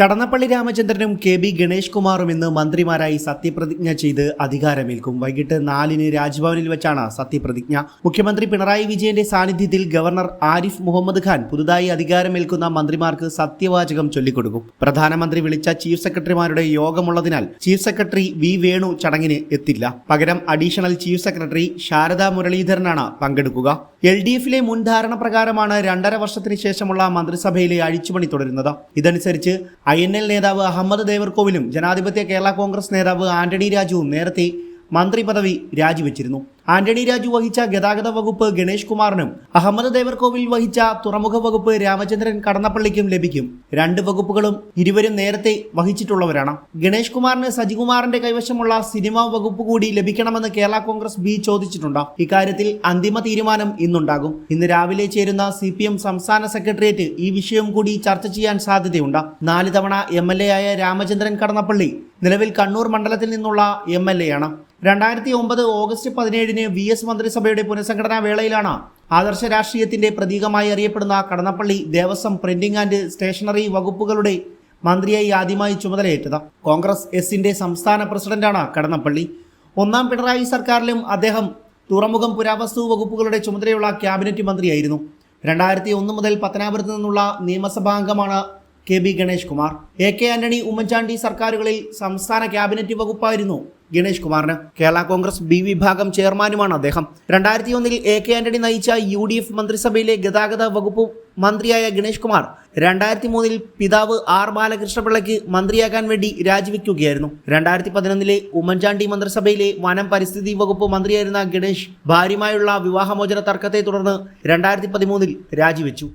കടന്നപ്പള്ളി രാമചന്ദ്രനും K B Ganesh കുമാറും ഇന്ന് മന്ത്രിമാരായി സത്യപ്രതിജ്ഞ ചെയ്ത് അധികാരമേൽക്കും. വൈകിട്ട് നാലിന് രാജ്ഭവനിൽ വെച്ചാണ് സത്യപ്രതിജ്ഞ. മുഖ്യമന്ത്രി പിണറായി വിജയന്റെ സാന്നിധ്യത്തിൽ ഗവർണർ ആരിഫ് മുഹമ്മദ് ഖാൻ പുതുതായി അധികാരമേൽക്കുന്ന മന്ത്രിമാർക്ക് സത്യവാചകം ചൊല്ലിക്കൊടുക്കും. പ്രധാനമന്ത്രി വിളിച്ച ചീഫ് സെക്രട്ടറിമാരുടെ യോഗമുള്ളതിനാൽ ചീഫ് സെക്രട്ടറി വി വേണു ചടങ്ങിന് എത്തില്ല. പകരം അഡീഷണൽ ചീഫ് സെക്രട്ടറി ശാരദ മുരളീധരനാണ് പങ്കെടുക്കുക. എൽ ഡി എഫിലെ മുൻധാരണ പ്രകാരമാണ് രണ്ടര വർഷത്തിന് ശേഷമുള്ള മന്ത്രിസഭയിലെ അഴിച്ചുപണി തുടരുന്നത്. ഇതനുസരിച്ച് ഐ എൻ എൽ നേതാവ് അഹമ്മദ് ദേവർകോവിലും ജനാധിപത്യ കേരള കോൺഗ്രസ് നേതാവ് ആന്റണി രാജുവും നേരത്തെ മന്ത്രി പദവി രാജിവെച്ചിരുന്നു. ആന്റണി രാജു വഹിച്ച ഗതാഗത വകുപ്പ് ഗണേഷ് കുമാറിനും അഹമ്മദ് ദേവർകോവിൽ വഹിച്ച തുറമുഖ വകുപ്പ് രാമചന്ദ്രൻ കടന്നപ്പള്ളിക്കും ലഭിക്കും. രണ്ട് വകുപ്പുകളും ഇരുവരും നേരത്തെ വഹിച്ചിട്ടുള്ളവരാണ്. ഗണേഷ് കുമാറിന് സജികുമാറിന്റെ കൈവശമുള്ള സിനിമാ വകുപ്പ് കൂടി ലഭിക്കണമെന്ന് കേരള കോൺഗ്രസ് ബി ചോദിച്ചിട്ടുണ്ട്. ഇക്കാര്യത്തിൽ അന്തിമ തീരുമാനം ഇന്നുണ്ടാകും. ഇന്ന് രാവിലെ ചേരുന്ന സി പി എം സംസ്ഥാന സെക്രട്ടേറിയറ്റ് ഈ വിഷയം കൂടി ചർച്ച ചെയ്യാൻ സാധ്യതയുണ്ട്. നാല് തവണ എം എൽ എ ആയ രാമചന്ദ്രൻ കടന്നപ്പള്ളി നിലവിൽ കണ്ണൂർ മണ്ഡലത്തിൽ നിന്നുള്ള എം എൽ എ ആണ്. രണ്ടായിരത്തി ഒമ്പത് ഓഗസ്റ്റ് പതിനേഴിന് വി എസ് മന്ത്രിസഭയുടെ പുനഃസംഘടനാ വേളയിലാണ് ആദർശ രാഷ്ട്രീയത്തിന്റെ പ്രതീകമായി അറിയപ്പെടുന്ന Kadannappally Devaswom printing and stationery വകുപ്പുകളുടെ മന്ത്രിയായി ആദ്യമായി ചുമതലയേറ്റത്. കോൺഗ്രസ് എസിന്റെ സംസ്ഥാന പ്രസിഡന്റാണ് കടന്നപ്പള്ളി. ഒന്നാം പിണറായി സർക്കാരിലും അദ്ദേഹം തുറമുഖം പുരാവസ്തു വകുപ്പുകളുടെ ചുമതലയുള്ള ക്യാബിനറ്റ് മന്ത്രിയായിരുന്നു. രണ്ടായിരത്തി ഒന്ന് മുതൽ പത്തനാപുരത്ത് നിന്നുള്ള നിയമസഭാംഗമാണ് K B Ganesh Kumar. A K Antony Oommen Chandy സർക്കാരുകളിൽ സംസ്ഥാന ക്യാബിനറ്റ് വകുപ്പായിരുന്നു ഗണേഷ് കുമാറിന്. കേരള കോൺഗ്രസ് ബി വിഭാഗം ചെയർമാനുമാണ് അദ്ദേഹം. രണ്ടായിരത്തി ഒന്നിൽ എ കെ ആന്റണി നയിച്ച യു ഡി എഫ് മന്ത്രിസഭയിലെ ഗതാഗത വകുപ്പ് മന്ത്രിയായ ഗണേഷ് കുമാർ രണ്ടായിരത്തി മൂന്നിൽ പിതാവ് ആർ ബാലകൃഷ്ണപിള്ളയ്ക്ക് മന്ത്രിയാകാൻ വേണ്ടി രാജിവെക്കുകയായിരുന്നു. രണ്ടായിരത്തി പതിനൊന്നിലെ ഉമ്മൻചാണ്ടി മന്ത്രിസഭയിലെ വനം പരിസ്ഥിതി വകുപ്പ് മന്ത്രിയായിരുന്ന ഗണേഷ് ഭാര്യമായുള്ള വിവാഹമോചന തർക്കത്തെ തുടർന്ന് രണ്ടായിരത്തി പതിമൂന്നിൽ രാജിവെച്ചു.